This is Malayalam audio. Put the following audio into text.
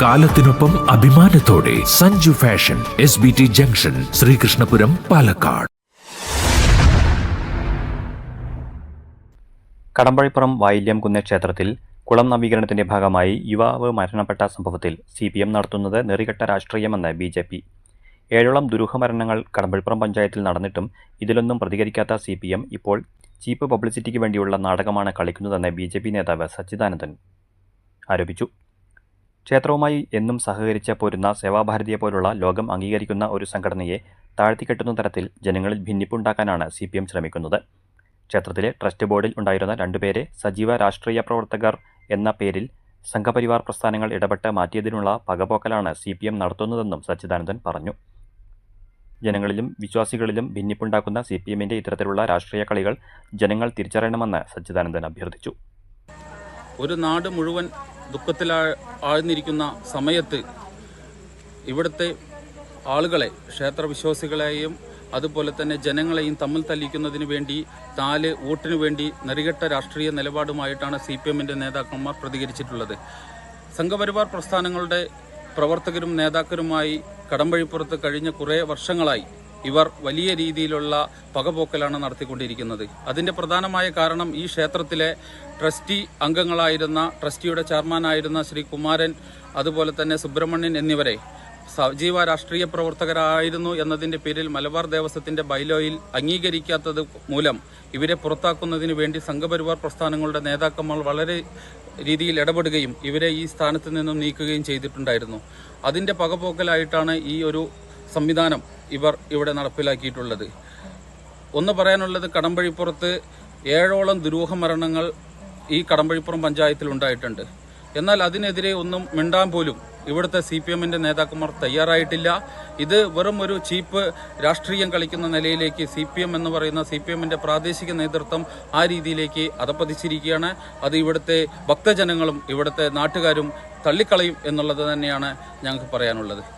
കാലത്തിനൊപ്പം അഭിമാനത്തോടെ Sanju fashion S B T junction Sreekrishnapuram Palakkad. Kadambazhipuram Vayilyam Kunna ക്ഷേത്രത്തിൽ കുളം നവീകരണത്തിന്റെ ഭാഗമായി യുവാവ് മരണപ്പെട്ട സംഭവത്തിൽ സി പി എം നടത്തുന്നത് നെറികെട്ട രാഷ്ട്രീയമെന്ന് ബി ജെ പി. ഏഴോളം ദുരൂഹ മരണങ്ങൾ കടമ്പഴിപ്പുറം പഞ്ചായത്തിൽ നടന്നിട്ടും ഇതിലൊന്നും പ്രതികരിക്കാത്ത സി പി എം ഇപ്പോൾ ചീപ്പ് പബ്ലിസിറ്റിക്ക് വേണ്ടിയുള്ള നാടകമാണ് കളിക്കുന്നതെന്ന് ബി ജെ പി നേതാവ് സച്ചിദാനന്ദൻ ആരോപിച്ചു. ക്ഷേത്രവുമായി എന്നും സഹകരിച്ച പോരുന്ന സേവാഭാരതിയെ പോലുള്ള ലോകം അംഗീകരിക്കുന്ന ഒരു സംഘടനയെ താഴ്ത്തിക്കെട്ടുന്ന തരത്തിൽ ജനങ്ങളിൽ ഭിന്നിപ്പുണ്ടാക്കാനാണ് സി പി എം ശ്രമിക്കുന്നത്. ക്ഷേത്രത്തിലെ ട്രസ്റ്റ് ബോർഡിൽ ഉണ്ടായിരുന്ന രണ്ടുപേരെ സജീവ രാഷ്ട്രീയ പ്രവർത്തകർ എന്ന പേരിൽ സംഘപരിവാർ പ്രസ്ഥാനങ്ങൾ ഇടപെട്ട് മാറ്റിയതിനുള്ള പകപോക്കലാണ് സി പി എം നടത്തുന്നതെന്നും സച്ചിദാനന്ദൻ പറഞ്ഞു. ജനങ്ങളിലും വിശ്വാസികളിലും ഭിന്നിപ്പുണ്ടാക്കുന്ന സി പി എമ്മിന്റെ ഇത്തരത്തിലുള്ള രാഷ്ട്രീയ കളികൾ ജനങ്ങൾ തിരിച്ചറിയണമെന്ന് സച്ചിദാനന്ദൻ അഭ്യർത്ഥിച്ചു. ഒരു നാട് മുഴുവൻ ദുഃഖത്തിലാ ആഴ്ന്നിരിക്കുന്ന സമയത്ത് ഇവിടുത്തെ ആളുകളെ ക്ഷേത്രവിശ്വാസികളെയും അതുപോലെ തന്നെ ജനങ്ങളെയും തമ്മിൽ തല്ലിക്കുന്നതിന് വേണ്ടി നാല് വോട്ടിനു വേണ്ടി നെറികെട്ട രാഷ്ട്രീയ നിലപാടുമായിട്ടാണ് സി പി എമ്മിന്റെ നേതാക്കന്മാർ പ്രതികരിച്ചിട്ടുള്ളത്. സംഘപരിവാർ പ്രസ്ഥാനങ്ങളുടെ പ്രവർത്തകരും നേതാക്കരുമായി കടമ്പഴിപ്പുറത്ത് കഴിഞ്ഞ കുറേ വർഷങ്ങളായി ഇവർ വലിയ രീതിയിലുള്ള പകപോക്കലാണ് നടത്തിക്കൊണ്ടിരിക്കുന്നത്. അതിന്റെ പ്രധാനമായ കാരണം ഈ ക്ഷേത്രത്തിലെ ട്രസ്റ്റി അംഗങ്ങളായിരുന്ന ട്രസ്റ്റിയുടെ ചെയർമാനായിരുന്ന ശ്രീ കുമാരൻ അതുപോലെ തന്നെ സുബ്രഹ്മണ്യൻ എന്നിവരെ സജീവ രാഷ്ട്രീയ പ്രവർത്തകരായിരുന്നു എന്നതിന്റെ പേരിൽ മലബാർ ദേവസ്വത്തിന്റെ ബൈലോയിൽ അംഗീകരിക്കാത്തത് മൂലം ഇവരെ പുറത്താക്കുന്നതിന് വേണ്ടി സംഘപരിവാർ പ്രസ്ഥാനങ്ങളുടെ നേതാക്കന്മാർ വളരെ രീതിയിൽ ഇടപെടുകയും ഇവരെ ഈ സ്ഥാനത്ത് നിന്നും നീക്കുകയും ചെയ്തിട്ടുണ്ടായിരുന്നു. അതിന്റെ പകപോക്കലായിട്ടാണ് ഈ ഒരു സംവിധാനം ഇവർ ഇവിടെ നടപ്പിലാക്കിയിട്ടുള്ളത്. ഒന്ന് പറയാനുള്ളത് കടമ്പഴിപ്പുറത്ത് ഏഴോളം ദുരൂഹ മരണങ്ങൾ ഈ കടമ്പഴിപ്പുറം പഞ്ചായത്തിൽ ഉണ്ടായിട്ടുണ്ട്. എന്നാൽ അതിനെതിരെ ഒന്നും മിണ്ടാൻ പോലും ഇവിടുത്തെ സി പി എമ്മിന്റെ നേതാക്കന്മാർ തയ്യാറായിട്ടില്ല. ഇത് വെറും ഒരു ചീപ്പ് രാഷ്ട്രീയം കളിക്കുന്ന നിലയിലേക്ക് സി പി എം എന്ന് പറയുന്ന സി പി എമ്മിന്റെ പ്രാദേശിക നേതൃത്വം ആ രീതിയിലേക്ക് അതപ്പതിച്ചിരിക്കുകയാണ്. അത് ഇവിടുത്തെ ഭക്തജനങ്ങളും ഇവിടുത്തെ നാട്ടുകാരും തള്ളിക്കളയും എന്നുള്ളത് തന്നെയാണ് ഞങ്ങൾക്ക് പറയാനുള്ളത്.